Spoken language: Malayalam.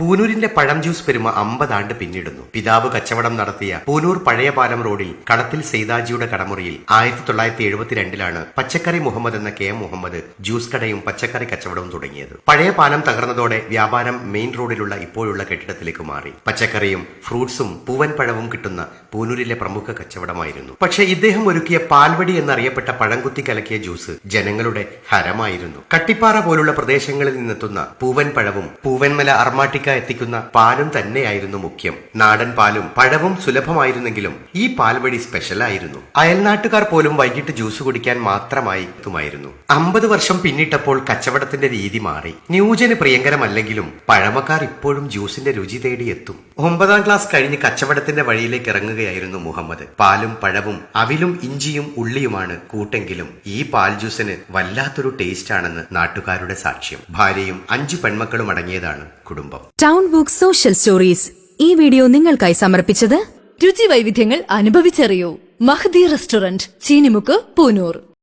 പൂനൂരിന്റെ പഴം ജ്യൂസ് പെരുമ അമ്പതാണ്ട് പിന്നിടുന്നു. പിതാവ് കച്ചവടം നടത്തിയ പൂനൂർ പഴയ പാലം റോഡിൽ കടത്തിൽ സെയ്താജിയുടെ കടമുറിയിൽ ആയിരത്തി തൊള്ളായിരത്തി എഴുപത്തിരണ്ടിലാണ് പച്ചക്കറി മുഹമ്മദ് എന്ന കെ മുഹമ്മദ് ജ്യൂസ് കടയും പച്ചക്കറി കച്ചവടവും തുടങ്ങിയത്. പഴയ പാലം തകർന്നതോടെ വ്യാപാരം മെയിൻ റോഡിലുള്ള ഇപ്പോഴുള്ള കെട്ടിടത്തിലേക്ക് മാറി. പച്ചക്കറിയും ഫ്രൂട്ട്സും പൂവൻ പഴവും കിട്ടുന്ന പൂനൂരിലെ പ്രമുഖ കച്ചവടമായിരുന്നു. പക്ഷേ ഇദ്ദേഹം ഒരുക്കിയ പാൽവടി എന്നറിയപ്പെട്ട പഴംകുത്തി കലക്കിയ ജ്യൂസ് ജനങ്ങളുടെ ഹരമായിരുന്നു. കട്ടിപ്പാറ പോലുള്ള പ്രദേശങ്ങളിൽ നിന്നെത്തുന്ന പൂവൻ പഴവും പൂവൻമല അർമാട്ടിക്ക എത്തിക്കുന്ന പാലും തന്നെയായിരുന്നു മുഖ്യം. നാടൻ പാലും പഴവും സുലഭമായിരുന്നെങ്കിലും ഈ പാൽവടി സ്പെഷ്യലായിരുന്നു. അയൽനാട്ടുകാർ പോലും വൈകിട്ട് ജ്യൂസ് കുടിക്കാൻ മാത്രമായി എത്തുമായിരുന്നു അമ്പത് വർഷം പിന്നിട്ടപ്പോൾ കച്ചവടത്തിന്റെ രീതി മാറി. ന്യൂജന് പ്രിയങ്കരമല്ലെങ്കിലും പഴമക്കാർ ഇപ്പോഴും ജ്യൂസിന്റെ രുചി തേടി എത്തും. ഒമ്പതാം ക്ലാസ് കഴിഞ്ഞ് കച്ചവടത്തിന്റെ വഴിയിലേക്ക് ഇറങ്ങുകയായിരുന്നു മുഹമ്മദ്. പാലും പഴവും അവിലും ഇഞ്ചിയും ഉള്ളിയുമാണ് കൂട്ടെങ്കിലും ഈ പാൽ ജ്യൂസിന് വല്ലാത്തൊരു ടേസ്റ്റ് ആണെന്ന് നാട്ടുകാരുടെ സാക്ഷ്യം. ഭാര്യയും അഞ്ചു പെൺമക്കളും അടങ്ങിയതാണ് കുടുംബം. ടൗൺ ബുക്ക് സോഷ്യൽ സ്റ്റോറീസ് ഈ വീഡിയോ നിങ്ങൾക്കായി സമർപ്പിച്ചത് രുചി വൈവിധ്യങ്ങൾ അനുഭവിച്ചറിയൂ. മഹദി റെസ്റ്റോറന്റ് ചീനിമുക്ക് പൂനൂർ.